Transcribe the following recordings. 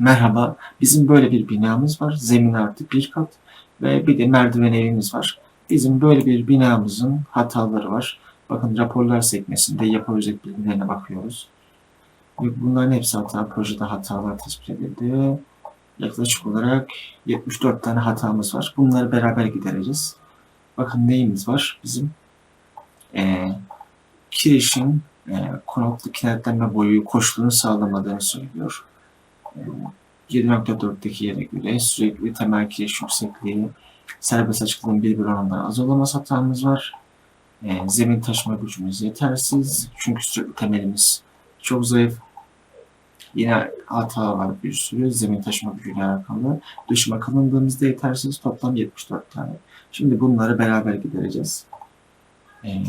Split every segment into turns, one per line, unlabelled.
Merhaba, bizim böyle bir binamız var. Zemin artı bir kat ve bir de merdiven evimiz var. Bizim böyle bir binamızın hataları var. Bakın raporlar sekmesinde yapı özet bilgilerine bakıyoruz. Bunların hepsi hata, projede hatalar tespit edildi. Yaklaşık olarak 74 tane hatamız var. Bunları beraber gidereceğiz. Bakın neyimiz var? Bizim eee kirişin e, konaklı kenetlenme boyu koşulunu sağlamadığını söylüyor. E, 7.4'teki yere göre sürekli temel kiriş yüksekliği, serbest açıklığın bir oranında az olamaz hatamız var. E, zemin taşıma gücümüz yetersiz. Çünkü sürekli temelimiz çok zayıf. Yine hata var bir sürü. Zemin taşıma gücüyle alakalı. Düşme kalınlığımız da yetersiz. Toplam 74 tane. Şimdi bunları beraber gidereceğiz. E,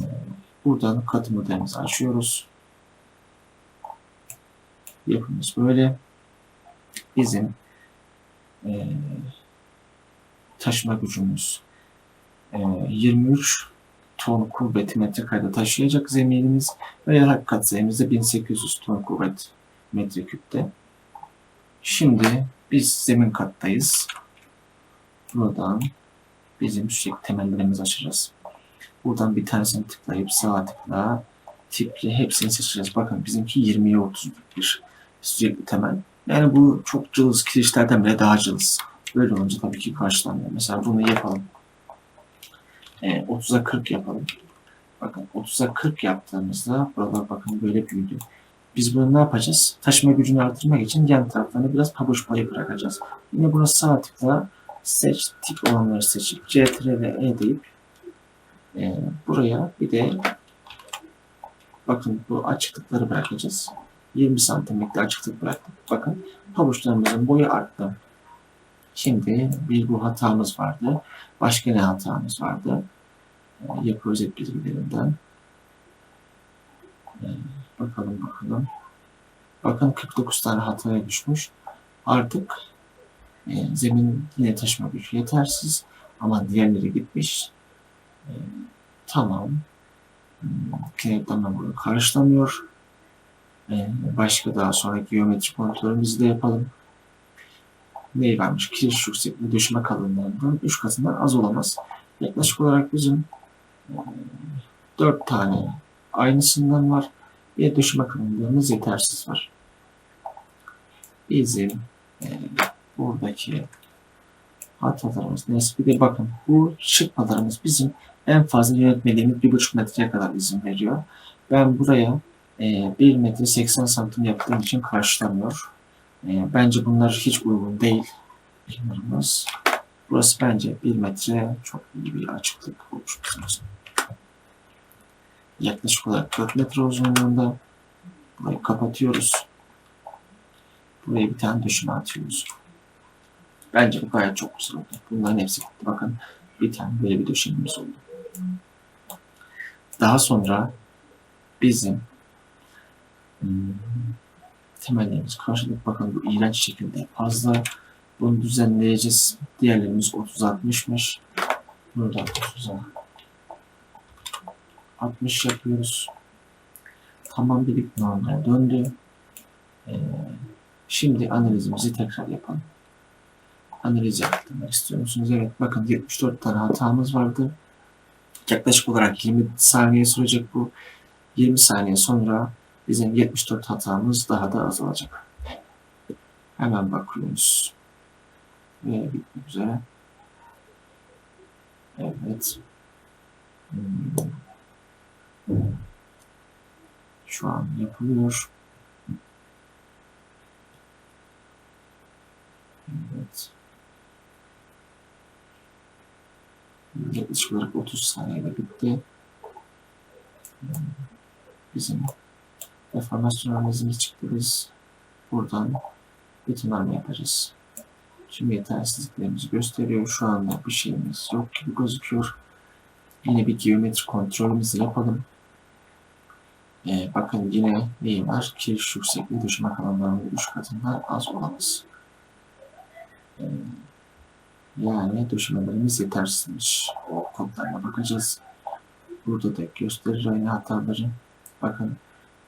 buradan katı modelimizi açıyoruz. Yapımız böyle. Bizim e, taşıma gücümüz e, 23 ton kuvveti metrekarede taşıyacak zeminimiz ve yatak katsayımız da 1800 ton kuvvet metreküpte. Şimdi biz zemin kattayız. Buradan bizim sürekli temellerimizi açacağız. Buradan bir tanesini tıklayıp sağa tıkla tipli hepsini seçeceğiz. Bakın bizimki 20'ye 30 bir sürekli temel. Yani bu çok cılız kirişlerden bile daha cılız. Böyle olunca tabii ki karşılanmıyor. Mesela bunu yapalım. E, 30'a 40 yapalım. Bakın 30'a 40 yaptığımızda buralar bakın böyle büyüdü. Biz bunu ne yapacağız? Taşıma gücünü artırmak için yan taraflarını biraz pabuç payı bırakacağız. Yine buna sağ tıkla seç tip olanları seçip CTRL ve E deyip e, buraya bir de bakın bu açıklıkları bırakacağız. 20 santimlik açıklık bıraktık. Bakın pabuçlarımızın boyu arttı. Şimdi bir bu hatamız vardı. Başka ne hatamız vardı? E, yapı özet bilgilerinden. E, bakalım bakalım. Bakın 49 tane hataya düşmüş. Artık e, zemin yine taşıma gücü yetersiz ama diğerleri gitmiş. E, tamam. Hmm, Kenetlenme bunu karşılamıyor. E, başka daha sonraki geometri kontrolümüzü de yapalım. Neyi vermiş? Kiriş yüksekliği düşme kalınlığından 3 katından az olamaz. Yaklaşık olarak bizim e, 4 tane aynısından var. Bir düşme kalınlığımız yetersiz var. Bizim e, buradaki hatalarımız neyse bir de bakın bu çıkmalarımız bizim en fazla yönetmediğimiz 1,5 metreye kadar izin veriyor. Ben buraya e, 1 metre 80 santim yaptığım için karşılamıyor. E, bence bunlar hiç uygun değil. Kenarımız. Burası bence 1 metre çok iyi bir açıklık için. Yaklaşık olarak 4 metre uzunluğunda burayı kapatıyoruz. Buraya bir tane döşeme atıyoruz. Bence bu gayet çok güzel oldu. Bunların hepsi gitti. Bakın bir tane böyle bir döşememiz oldu. Daha sonra bizim hmm, temellerimiz karşılık bakın bu iğrenç şekilde fazla. Bunu düzenleyeceğiz. Diğerlerimiz 30-60'mış. Bunu da 30'a 60 yapıyoruz. Tamam dedik normale döndü. Ee, şimdi analizimizi tekrar yapalım. Analiz yaptırmak istiyor musunuz? Evet bakın 74 tane hatamız vardı. Yaklaşık olarak 20 saniye sürecek bu. 20 saniye sonra bizim 74 hatamız daha da azalacak. Hemen bakıyoruz. Ve bitmek üzere. Evet. Hmm. Şu an yapılıyor. Evet. Yaklaşık olarak 30 saniyede bitti. Bizim deformasyon. Biz buradan betonarme yapacağız. Şimdi yetersizliklerimizi gösteriyor. Şu anda bir şeyimiz yok gibi gözüküyor. Yine bir geometri kontrolümüzü yapalım. Ee, bakın yine neyi var? Kiriş yüksekliği düşme kalanlarının 3 katından az olamaz. Ee, yani döşemelerimiz yetersizmiş. O kodlarına bakacağız. Burada da gösterir aynı hataları. Bakın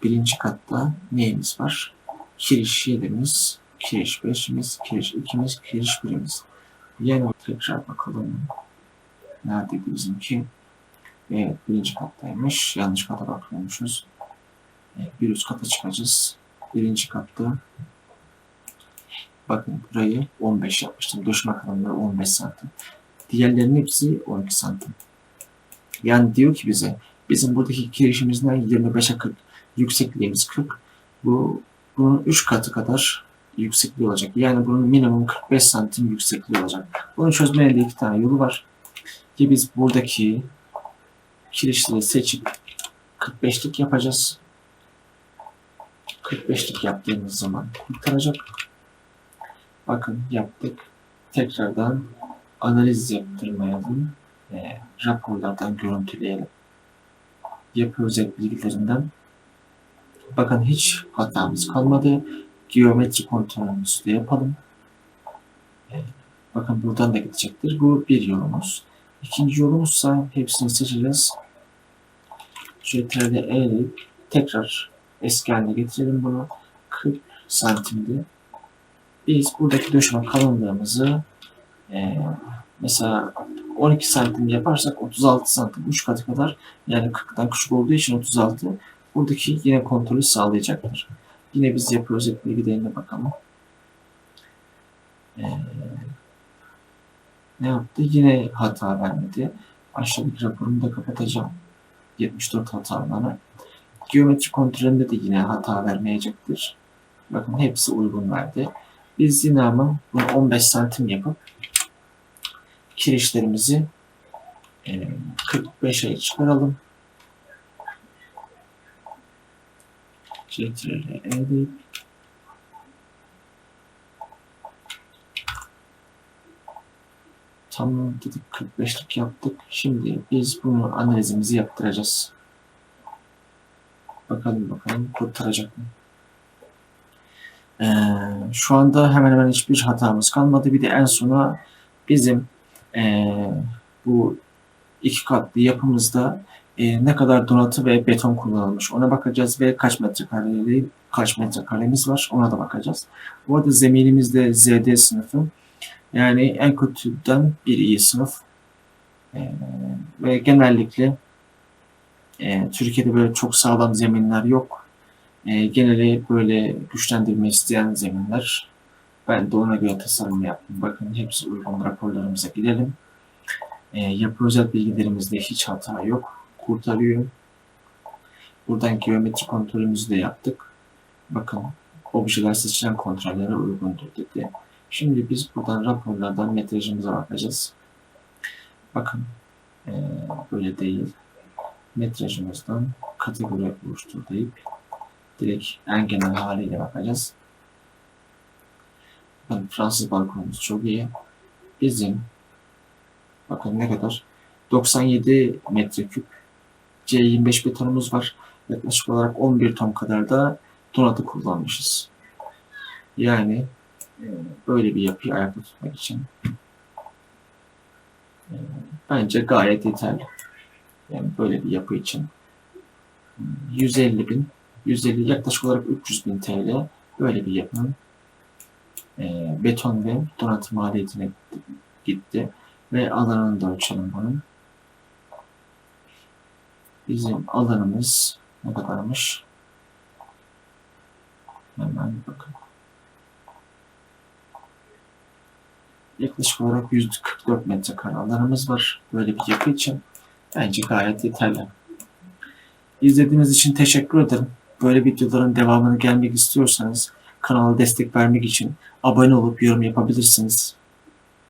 birinci katta neyimiz var? Kiriş yerimiz kiriş beşimiz, kiriş ikimiz, kiriş birimiz. Yine tekrar bakalım. Neredeydi bizimki? Evet, birinci kattaymış. Yanlış kata bakıyormuşuz. Evet, bir üst kata çıkacağız. Birinci katta. Bakın burayı 15 yapmıştım. Döşeme kalınlığı 15 santim. Diğerlerinin hepsi 12 santim. Yani diyor ki bize bizim buradaki kirişimizden 25'e 40. Yüksekliğimiz 40. Bu bunun 3 katı kadar yüksekliği olacak. Yani bunun minimum 45 santim yüksekliği olacak. Bunu çözmenin de iki tane yolu var. Ki biz buradaki kirişleri seçip 45'lik yapacağız. 45'lik yaptığımız zaman kurtaracak. Bakın yaptık. Tekrardan analiz yaptırmayalım. E, raporlardan görüntüleyelim. Yapı özel bilgilerinden. Bakın hiç hatamız kalmadı. Geometri kontrolümüzü de yapalım. E, bakın buradan da gidecektir. Bu bir yolumuz. İkinci yolumuzsa hepsini seçeceğiz. CTRL'e eğilip tekrar eski haline getirelim bunu. 40 santimdi. Biz buradaki döşeme kalınlığımızı e, mesela 12 santim yaparsak 36 santim 3 katı kadar yani 40'tan küçük olduğu için 36 buradaki yine kontrolü sağlayacaktır. Yine biz yapı özet bilgilerine bakalım. Ee, ne yaptı? Yine hata vermedi. Aşağıdaki raporumu da kapatacağım. 74 hatalarına. Geometri kontrolünde de yine hata vermeyecektir. Bakın hepsi uygun verdi. Biz yine ama bunu 15 santim yapıp kirişlerimizi e, 45'e çıkaralım. Ctrl edip Tamam dedik 45'lik yaptık. Şimdi biz bunu analizimizi yaptıracağız. Bakalım bakalım kurtaracak mı? Ee, şu anda hemen hemen hiçbir hatamız kalmadı. Bir de en sona bizim ee, bu iki katlı yapımızda e, ne kadar donatı ve beton kullanılmış ona bakacağız ve kaç metrekareli kaç metrekaremiz var ona da bakacağız. Bu arada zeminimiz de ZD sınıfı. Yani en kötüden bir iyi sınıf. E, ve genellikle e, Türkiye'de böyle çok sağlam zeminler yok. E, geneli böyle güçlendirme isteyen zeminler. Ben de ona göre tasarım yaptım. Bakın hepsi uygun raporlarımıza gidelim. E, yapı özel bilgilerimizde hiç hata yok. Kurtarıyor. Buradan geometri kontrolümüzü de yaptık. Bakın objeler seçilen kontrollere uygundur dedi. Şimdi biz buradan raporlardan metrajımıza bakacağız. Bakın e, böyle değil. Metrajımızdan kategori oluştur deyip direkt en genel haliyle bakacağız. Bakın Fransız balkonumuz çok iyi. Bizim bakın ne kadar 97 metreküp C25 betonumuz var. Yaklaşık olarak 11 ton kadar da donatı kullanmışız. Yani e, böyle bir yapıyı ayakta tutmak için e, bence gayet yeterli. Yani böyle bir yapı için 150 bin 150 yaklaşık olarak 300 bin TL böyle bir yapının e, beton ve donatım maliyetine gitti. Ve alanını da ölçelim bunun. Bizim alanımız ne kadarmış? Hemen bakın. Yaklaşık olarak 144 metrekare alanımız var. Böyle bir yapı için. Bence gayet yeterli. İzlediğiniz için teşekkür ederim. Böyle videoların devamını gelmek istiyorsanız kanala destek vermek için abone olup yorum yapabilirsiniz.